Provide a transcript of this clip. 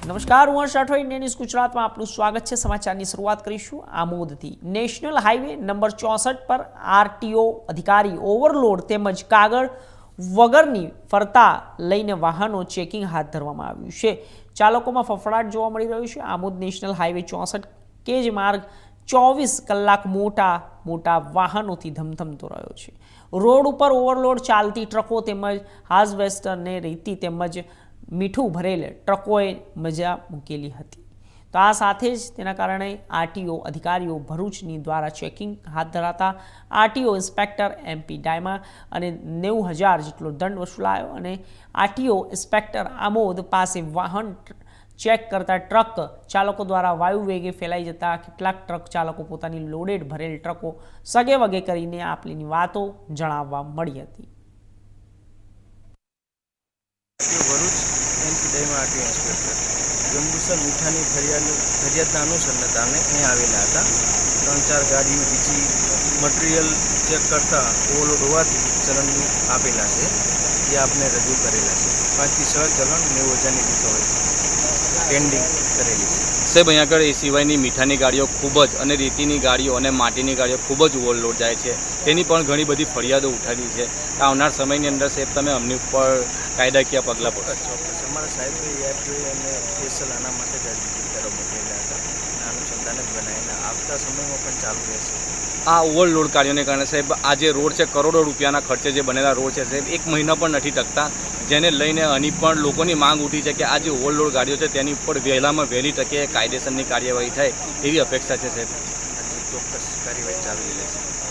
નમસ્કાર, હું હર્ષ Rathod Indian news ગુજરાતમાં આપનું સ્વાગત છે. સમાચારની શરૂઆત કરીશું આમોદથી. નેશનલ હાઈવે નંબર ચોસઠ પર આરટીઓ અધિકારી ઓવરલોડ તેમજ કાગળ વગરની ફરતા લઈને વાહનો ચેકિંગ હાથ ધરવામાં આવ્યું છે. ચાલકોમાં ફફડાટ જોવા મળી રહ્યો છે. આમોદ નેશનલ હાઈવે ચોસઠ કે જ માર્ગ ચોવીસ કલાક મોટા મોટા વાહનોથી ધમધમતો રહ્યો છે. રોડ ઉપર ઓવરલોડ ચાલતી ટ્રકો તેમજ હાઝવેસ્ટરને રેતી તેમજ મીઠું ભરેલ ટ્રકોએ મજા મૂકેલી હતી. તો આ સાથે જ તેના કારણે આરટીઓ અધિકારીઓ ભરૂચની દ્વારા ચેકિંગ હાથ ધરાતા આરટીઓ ઇન્સ્પેક્ટર એમપી ડાયમા અને નેવું હજાર જેટલો દંડ વસૂલાયો અને આરટીઓ ઇન્સ્પેક્ટર આમોદ પાસે વાહન ચેક કરતા ટ્રક ચાલકો દ્વારા વાયુ વેગે ફેલાઈ જતા કેટલાક ટ્રક ચાલકો પોતાની લોડેડ ભરેલ ટ્રકો સગે વગે કરીને આપલીની વાતો જણાવવા મળી હતી RTO Bharuch NP Dayma RTO inspector Jambusar મીઠાની ફરિયાદ ફરિયાદના અનુસંધાને અહીંયા આવેલા હતા. ત્રણ ચાર ગાડીઓ બીજી મટીરિયલ ચેક કરતા ઓવરલોડ હોવાથી ચલણ આપેલા છે. જે આપને રજૂ કરેલા છે. પાંચથી છ ચલણ, નેવું હજારની હોય પેન્ડિંગ સાહેબ, અહીંયા આગળ એ સિવાયની મીઠાની ગાડીઓ ખૂબ જ અને રેતીની ગાડીઓ અને માટીની ગાડીઓ ખૂબ જ ઓવરલોડ જાય છે. તેની પણ ઘણી બધી ફરિયાદો ઉઠાવી છે. આવનાર સમયની અંદર સાહેબ, તમે અમની ઉપર કાયદાકીય પગલાં પડો અમારા સાહેબે એઆરટીઓ અને સ્પેશિયલ આના માટે જ અનુસંધાને જ બનાવીને આવતા સમયમાં પણ ચાલુ રહેશે. આ ઓવરલોડ કાર્યોને કારણે સાહેબ, આ જે રોડ છે, કરોડો રૂપિયાના ખર્ચે જે બનેલા રોડ છે, સાહેબ, એક મહિનો પણ નથી ટકતા. જેને લઈને અહીં પણ લોકોની માંગ ઉઠી છે કે આ જે ઓવરલોડ ગાડીઓ છે, તેની ઉપર વહેલામાં વહેલી તકે કાયદેસરની કાર્યવાહી થાય એવી અપેક્ષા છે, સાહેબ. ચોક્કસ કાર્યવાહી ચાલી રહી છે.